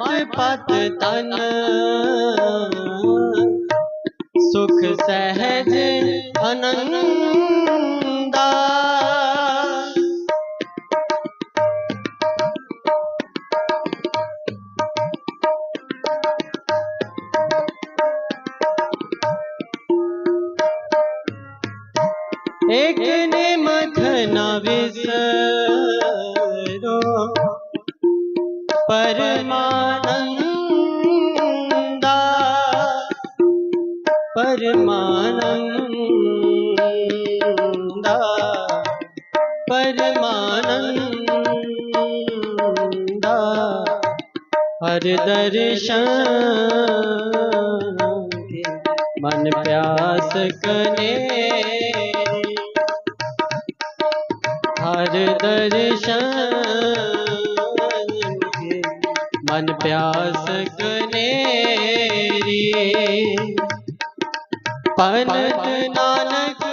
ਮਤ ਪਤ ਤਨ। ਸੁਖ ਸਹਿਜ ਅਨੰਦਾ ਪਰਮਾਨੰਦਾ ਪਰਮਾਨੰਦਾ ਪਰਮਾਨੰਦਾ ਹਰ ਦਰਸ਼ਨ ਮਨ ਪਿਆਸ ਕਨੇ ਹਰ ਦਰਸ਼ਨ ਮਨ ਪਿਆਸ ਕਨੇਰੀ ਪਨਤ ਨਾਨਕ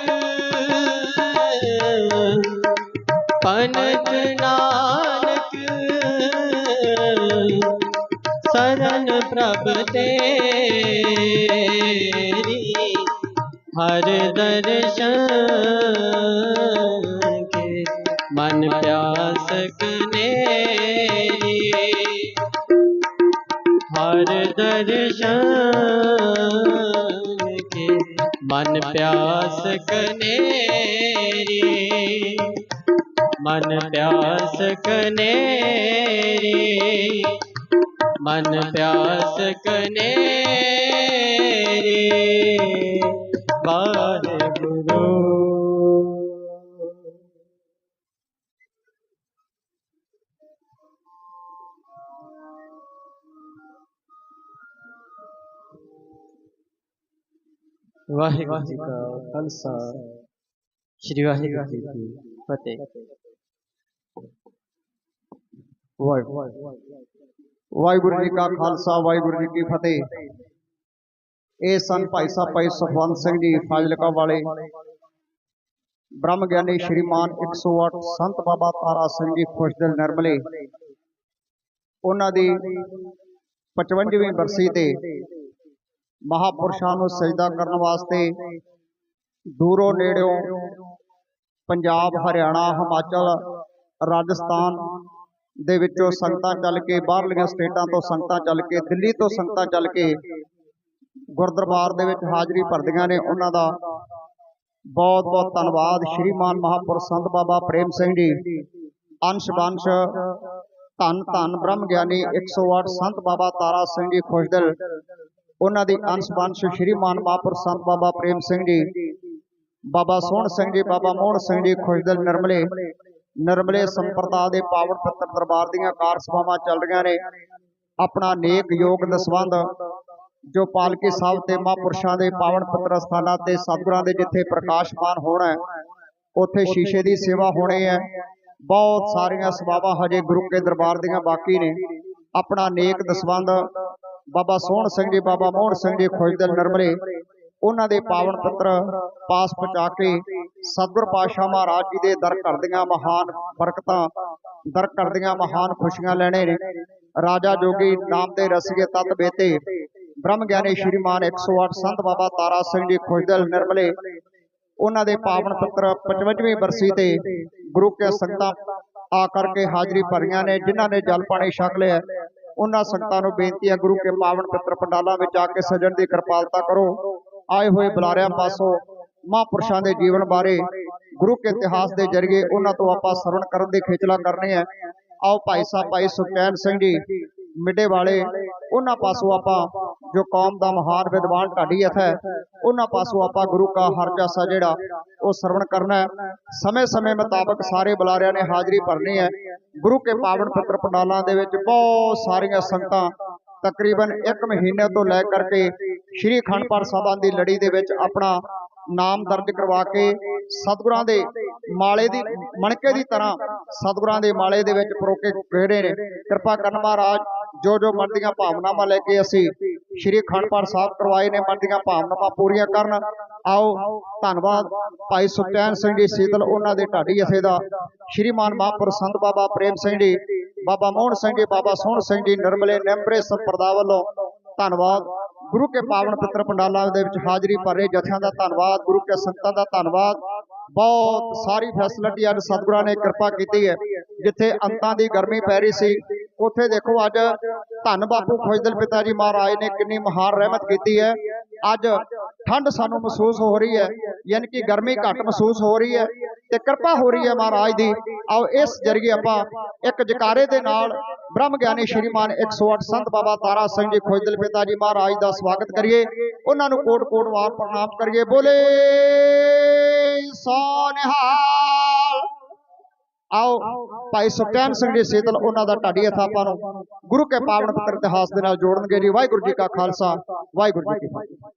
ਪਨਤ ਨਾਨਕ, ਸਰਨ ਪ੍ਰਭ ਤੇਰੀ, ਹਰ ਦਰਸ਼ਨ ਕੇ। ਮਨ ਪਿਆਸ ਕਨੇਰੀ ਹਰ ਦਰਸ਼ਨ ਕੇ ਮਨ ਪਿਆਸ ਕਨੇਰੀ ਮਨ ਪਿਆਸ ਕਨੇਰੀ ਮਨ ਪਿਆਸ ਕਨੇਰੀ ਵਾਹਿਗੁਰੂ। ਵਾਹਿਗੁਰੂ ਜੀ ਕਾ ਖਾਲਸਾ। ਸ੍ਰੀ ਵਾਹਿਗੁਰੂ ਜੀ ਕੀ ਫਤਿਹ। ਵਾਹਿਗੁਰੂ ਜੀ ਕਾ ਖਾਲਸਾ, ਵਾਹਿਗੁਰੂ ਜੀ ਕੀ ਫਤਿਹ। ਇਹ ਸਨ ਭਾਈ ਸਾਹਿਬ ਭਾਈ ਸੁਖਵੰਤ ਸਿੰਘ ਜੀ ਫਾਜ਼ਿਲਕਾ ਵਾਲੇ, ਬ੍ਰਹਮ ਗਿਆਨੀ ਸ਼੍ਰੀਮਾਨ 108 ਸੰਤ ਬਾਬਾ ਤਾਰਾ ਸਿੰਘ ਜੀ ਖੁਸ਼ਦਿਲ ਨਿਰਮਲੇ। ਉਹਨਾਂ ਦੀ 55ਵੀਂ ਬਰਸੀ ਤੇ ਮਹਾਪੁਰਸ਼ਾਂ ਨੂੰ ਸਜਦਾ ਕਰਨ ਵਾਸਤੇ ਦੂਰੋਂ ਨੇੜਿਓਂ ਪੰਜਾਬ, ਹਰਿਆਣਾ, ਹਿਮਾਚਲ, ਰਾਜਸਥਾਨ ਦੇ ਵਿੱਚੋਂ ਸੰਗਤਾਂ ਚੱਲ ਕੇ, ਬਾਹਰਲੀਆਂ ਸਟੇਟਾਂ ਤੋਂ ਸੰਗਤਾਂ ਚੱਲ ਕੇ, ਦਿੱਲੀ ਤੋਂ ਸੰਗਤਾਂ ਚੱਲ ਕੇ ਗੁਰਦਰਬਾਰ ਦੇ ਵਿੱਚ ਹਾਜ਼ਰੀ ਭਰਦੀਆਂ ਨੇ, ਉਹਨਾਂ ਦਾ ਬਹੁਤ ਬਹੁਤ ਧੰਨਵਾਦ। ਸ਼੍ਰੀਮਾਨ ਮਹਾਪੁਰਸ਼ ਸੰਤ ਬਾਬਾ ਪ੍ਰੇਮ ਸਿੰਘ ਜੀ। ਅੰਸ਼ ਬੰਸ਼ ਧੰਨ ਧੰਨ ਬ੍ਰਹਮ ਗਿਆਨੀ 108 ਸੰਤ ਬਾਬਾ ਤਾਰਾ ਸਿੰਘ ਜੀ ਖੁਸ਼ਦਿਲ ਉਹਨਾਂ ਦੀ ਅੰਸ਼ ਬੰਸ਼ ਸ਼੍ਰੀਮਾਨ ਮਹਾਪੁਰਸ਼ ਸੰਤ ਬਾਬਾ ਪ੍ਰੇਮ ਸਿੰਘ ਜੀ ਬਾਬਾ ਸੋਹਣ ਸਿੰਘ ਜੀ ਬਾਬਾ ਮੋਹਨ ਸਿੰਘ ਜੀ ਖੁਸ਼ਦਿਲ ਨਿਰਮਲੇ ਨਿਰਮਲੇ ਸੰਪਰਦਾ ਦੇ ਪਾਵਨ ਪੱਤਰ ਦਰਬਾਰ ਦੀਆਂ ਕਾਰ ਸਭਾਵਾਂ ਚੱਲ ਰਹੀਆਂ ਨੇ। ਆਪਣਾ ਨੇਕ ਯੋਗ ਦਸਵੰਦ ਜੋ ਪਾਲਕੀ ਸਾਹਿਬ ਤੇ ਮਹਾਂਪੁਰਸ਼ਾਂ ਦੇ ਪਾਵਨ ਪੱਤਰ ਸਥਾਨਾਂ ਤੇ ਸਤਿਗੁਰਾਂ ਦੇ ਜਿੱਥੇ ਪ੍ਰਕਾਸ਼ਮਾਨ ਹੋਣਾ ਉੱਥੇ ਸ਼ੀਸ਼ੇ ਦੀ ਸੇਵਾ ਹੋਣੀ ਹੈ। ਬਹੁਤ ਸਾਰੀਆਂ ਸੇਵਾਵਾਂ ਹਜੇ ਗੁਰੂ ਕੇ ਦਰਬਾਰ ਦੀਆਂ ਬਾਕੀ ਨੇ। ਆਪਣਾ ਨੇਕ ਦਸਵੰਦ ਬਾਬਾ ਸੋਹਣ ਸਿੰਘ ਜੀ ਬਾਬਾ ਮੋਹਨ ਸਿੰਘ ਜੀ ਖੁਸ਼ਦਿਲ ਨਿਰਮਲੇ ਉਹਨਾਂ ਦੇ ਪਾਵਨ ਪੱਤਰ ਪਾਸ ਪਹੁੰਚਾ ਕੇ ਸਤਿਗੁਰ ਪਾਤਸ਼ਾਹ ਮਹਾਰਾਜ ਜੀ ਦੇ ਦਰ ਕਰਦੀਆਂ ਮਹਾਨ ਬਰਕਤਾਂ ਦਰ ਕਰਦੀਆਂ ਮਹਾਨ ਖੁਸ਼ੀਆਂ ਲੈਣੇ ਨੇ। ਰਾਜਾ ਜੋਗੀ ਨਾਮ ਦੇ ਰਸੀਏ ਤਤ ਬੇਤੇ। ਬ੍ਰਹਮ ਗਿਆਨੀ ਸ਼੍ਰੀਮਾਨ 108 ਸੰਤ ਬਾਬਾ ਤਾਰਾ ਸਿੰਘ ਜੀ ਖੁਸ਼ਦਿਲ ਨਿਰਮਲੇ। ਉਹਨਾਂ ਦੇ ਪਾਵਨ ਪੱਤਰ 55ਵੀਂ ਬਰਸੀ ਤੇ ਗੁਰੂ ਕੇ ਸੰਗਤਾਂ ਆ ਕਰਕੇ ਹਾਜ਼ਰੀ ਭਰੀਆਂ ਨੇ ਜਿਨ੍ਹਾਂ ਨੇ ਜਲ ਪਾਣੀ ਛਕ ਲਿਆ। ਉਹਨਾਂ ਸੰਗਤਾਂ ਨੂੰ ਬੇਨਤੀ ਹੈ ਗੁਰੂ ਕੇ ਪਾਵਨ ਪੱਤਰ ਪੰਡਾਲਾਂ ਵਿੱਚ ਆ ਕੇ ਸਜਣ ਦੀ ਕਿਰਪਾਲਤਾ ਕਰੋ। ਆਏ ਹੋਏ ਬੁਲਾਰਿਆਂ ਪਾਸੋਂ ਮਹਾਂਪੁਰਸ਼ਾਂ ਦੇ ਜੀਵਨ ਬਾਰੇ ਗੁਰੂ ਕੇ ਇਤਿਹਾਸ ਦੇ ਜ਼ਰੀਏ ਉਹਨਾਂ ਤੋਂ ਆਪਾਂ ਸਰਵਣ ਕਰਨ ਦੀ ਖੇਚਲਾ ਕਰਨੀ ਹੈ। ਆਓ ਭਾਈ ਸਾਹਿਬ ਭਾਈ ਸੁਖਚੈਨ ਸਿੰਘ ਜੀ ਮਿੱਡੇ ਵਾਲੇ ਉਹਨਾਂ ਪਾਸੋਂ ਆਪਾਂ ਜੋ ਕੌਮ ਦਾ ਮਹਾਨ ਵਿਦਵਾਨ ਢਾਡੀ ਹੈ ਉਹਨਾਂ ਪਾਸੋਂ ਆਪਾਂ ਗੁਰੂ ਕਾ ਹਰ ਜਾਸਾ ਜਿਹੜਾ ਉਹ ਸਰਵਣ ਕਰਨਾ ਹੈ। ਸਮੇਂ-ਸਮੇਂ ਮੁਤਾਬਕ ਸਾਰੇ ਬੁਲਾਰਿਆਂ ਨੇ ਹਾਜ਼ਰੀ ਭਰਨੀ ਹੈ। ਗੁਰੂ ਕੇ ਪਾਵਨ ਪੱਤਰ ਪੰਡਾਲਾਂ ਦੇ ਵਿੱਚ ਬਹੁਤ ਸਾਰੀਆਂ ਸੰਗਤਾਂ ਤਕਰੀਬਨ 1 ਮਹੀਨੇ ਤੋਂ ਲੈ ਕਰਕੇ ਸ਼੍ਰੀ ਅਖੰਡ ਪਾਠ ਸਾਹਿਬਾਂ ਦੀ ਲੜੀ ਦੇ ਵਿੱਚ ਆਪਣਾ ਨਾਮ ਦਰਜ ਕਰਵਾ ਕੇ ਸਤਿਗੁਰਾਂ ਦੇ ਮਾਲੇ ਦੀ, ਮਣਕੇ ਦੀ ਤਰ੍ਹਾਂ ਸਤਿਗੁਰਾਂ ਦੇ ਮਾਲੇ ਦੇ ਵਿੱਚ ਪਰੋਕੇ ਕਿਹੜੇ ਨੇ। ਕਿਰਪਾ ਕਰਨ ਮਹਾਰਾਜ ਜੋ ਜੋ ਮਨ ਦੀਆਂ ਭਾਵਨਾਵਾਂ ਲੈ ਕੇ ਅਸੀਂ ਸ਼੍ਰੀ ਅਖੰਡ ਪਾਠ ਸਾਹਿਬ ਕਰਵਾਏ ਨੇ, ਮਨ ਦੀਆਂ ਭਾਵਨਾਵਾਂ ਪੂਰੀਆਂ ਕਰਨ। ਆਓ, ਧੰਨਵਾਦ ਭਾਈ ਸੁਖਚੈਨ ਸਿੰਘ ਜੀ, ਸੀਤਲ ਉਹਨਾਂ ਦੇ ਢਾਡੀ ਜਥੇ ਦਾ। ਸ਼੍ਰੀਮਾਨ ਮਹਾਂਪੁਰ ਸੰਤ ਬਾਬਾ ਪ੍ਰੇਮ ਸਿੰਘ ਜੀ, ਬਾਬਾ ਮੋਹਨ ਸਿੰਘ ਜੀ, ਬਾਬਾ ਸੋਹਣ ਸਿੰਘ ਜੀ, ਨਿਰਮਲੇ ਨਿੰਬਰੇ ਸੰਪਰਦਾ ਵੱਲੋਂ ਧੰਨਵਾਦ। ਗੁਰੂ ਕੇ ਪਾਵਨ ਪਿੱਤਰ ਪੰਡਾਲਾਂ ਦੇ ਵਿੱਚ ਹਾਜ਼ਰੀ ਭਰ ਰਹੇ ਜਥਿਆਂ ਦਾ ਧੰਨਵਾਦ, ਗੁਰੂ ਕੇ ਸੰਤਾਂ ਦਾ ਧੰਨਵਾਦ। ਬਹੁਤ ਸਾਰੀ ਫੈਸਿਲਿਟੀ ਅੱਜ ਸਤਿਗੁਰਾਂ ਨੇ ਕਿਰਪਾ ਕੀਤੀ ਹੈ, ਜਿੱਥੇ ਅੰਤਾਂ ਦੀ ਗਰਮੀ ਪੈ ਰਹੀ ਸੀ। ਉੱਥੇ ਦੇਖੋ ਅੱਜ ਧੰਨ ਬਾਪੂ ਖੋਜਦਲ ਪਿਤਾ ਜੀ ਮਹਾਰਾਜ ਨੇ ਕਿੰਨੀ ਮਹਾਨ ਰਹਿਮਤ ਕੀਤੀ ਹੈ। ਅੱਜ ਠੰਡ ਸਾਨੂੰ ਮਹਿਸੂਸ ਹੋ ਰਹੀ ਹੈ, ਯਾਨੀ ਕਿ ਗਰਮੀ ਘੱਟ ਮਹਿਸੂਸ ਹੋ ਰਹੀ ਹੈ ਤੇ ਕਿਰਪਾ ਹੋ ਰਹੀ ਹੈ ਮਹਾਰਾਜ ਦੀ। ਆਓ ਇਸ ਜਰੀਏ ਆਪਾਂ ਇੱਕ ਜਕਾਰੇ ਦੇ ਨਾਲ ਬ੍ਰਹਮ ਗਿਆਨੀ ਸ਼੍ਰੀਮਾਨ 108 ਸੰਤ ਬਾਬਾ ਤਾਰਾ ਸਿੰਘ ਜੀ ਖੋਜਦਲ ਪਿਤਾ ਜੀ ਮਹਾਰਾਜ ਦਾ ਸਵਾਗਤ ਕਰੀਏ। ਉਹਨਾਂ ਨੂੰ ਕੋਟ ਕੋਟ ਵਾਰ ਪ੍ਰਣਾਮ ਕਰੀਏ। ਬੋਲੇ ਸੋ ਨਿਹਾਲ ਆਓ ਭਾਈ ਸੁਖਚੈਨ ਸਿੰਘ ਜੀ ਸੇਤਲ ਉਹਨਾਂ ਦਾ ਢਾਡੀ ਹੱਥ ਆਪਾਂ ਨੂੰ ਗੁਰੂ ਕੇ ਪਾਵਨ ਪਵਿੱਤਰ ਇਤਿਹਾਸ ਦੇ ਨਾਲ ਜੋੜਨਗੇ ਜੀ। ਵਾਹਿਗੁਰੂ ਜੀ ਕਾ ਖਾਲਸਾ ਵਾਹਿਗੁਰੂ ਜੀ ਕੀ ਫਤਿਹ।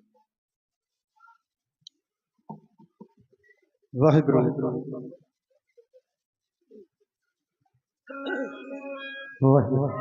ਵਾਹਿਗੁਰੂ ਵਾਹਿਗੁਰੂ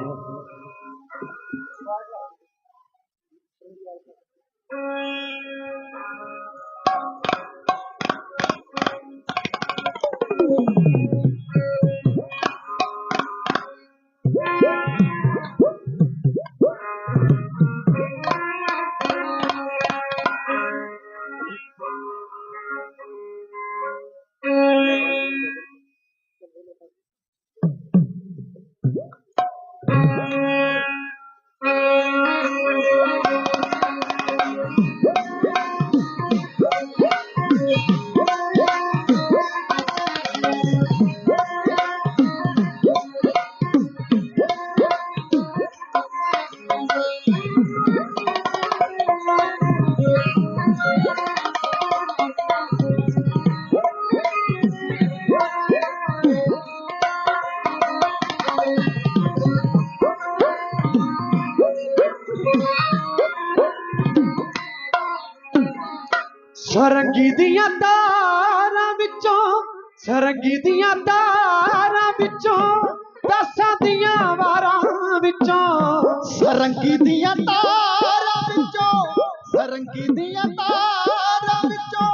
ਸਰੰਗੀ ਦੀਆਂ ਤਾਰਾਂ ਵਿੱਚੋਂ, ਸਰੰਗੀ ਦੀਆਂ ਤਾਰਾਂ ਵਿੱਚੋਂ, ਦਸਾਂ ਦੀਆਂ ਵਾਰਾਂ ਵਿੱਚੋਂ। ਸਰੰਗੀ ਦੀਆਂ ਤਾਰਾਂ ਵਿੱਚੋਂ, ਸਰੰਗੀ ਦੀਆਂ ਤਾਰਾਂ ਵਿੱਚੋਂ,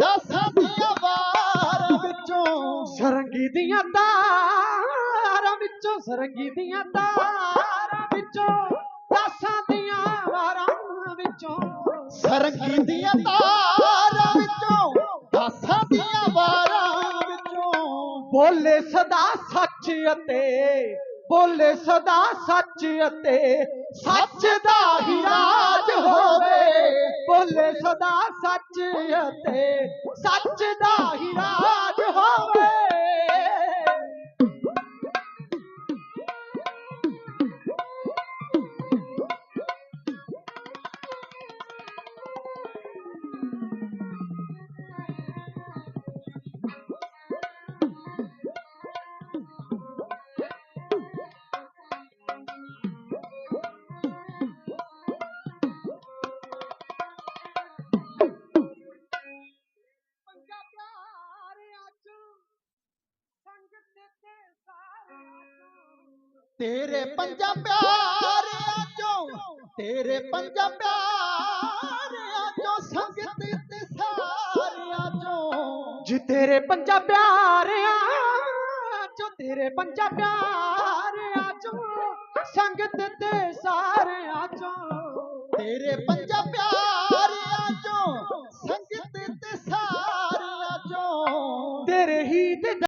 ਦਸਾਂ ਦੀਆਂ ਵਾਰਾਂ ਵਿੱਚੋਂ। ਸਰੰਗੀ ਦੀਆਂ ਤਾਰਾਂ ਵਿੱਚੋਂ, ਸਰੰਗੀ ਦੀਆਂ ਤਾਰਾਂ ਵਿੱਚੋਂ। ਸਰੰਗੀ ਦੀਆਂ ਤਾਰਾਂ ਵਿੱਚੋਂ ਦਸਾਂ ਦੀਆਂ ਵਾਰਾਂ ਵਿੱਚੋਂ। ਬੋਲੇ ਸਦਾ ਸੱਚ ਅਤੇ, ਬੋਲੇ ਸਦਾ ਸੱਚ ਅਤੇ, ਸੱਚ ਦਾ ਹੀ ਰਾਜ ਹੋਵੇ। ਬੋਲੇ ਸਦਾ ਸੱਚ ਅਤੇ, ਸੱਚ ਦਾ ਹੀ ਰਾਜ ਹੋਵੇ। ਤੇਰੇ ਪੰਜਾ ਪਿਆਰਿਆਂ ਚੋਂ ਤੇਰੇ ਪੰਜਾ ਪਿਆਰਿਆਂ ਚੋਂ ਸੰਗਤ ਤੇ ਸਾਰਿਆਂ ਚੋਂ। ਜੀ ਤੇਰੇ ਪੰਜਾ ਪਿਆਰਿਆਂ ਚੋ ਤੇਰੇ ਪੰਜਾ ਪਿਆਰਿਆਂ ਚੋ ਸੰਗਤ ਤੇ ਸਾਰਿਆਂ ਚੋ। ਤੇਰੇ ਪੰਜਾ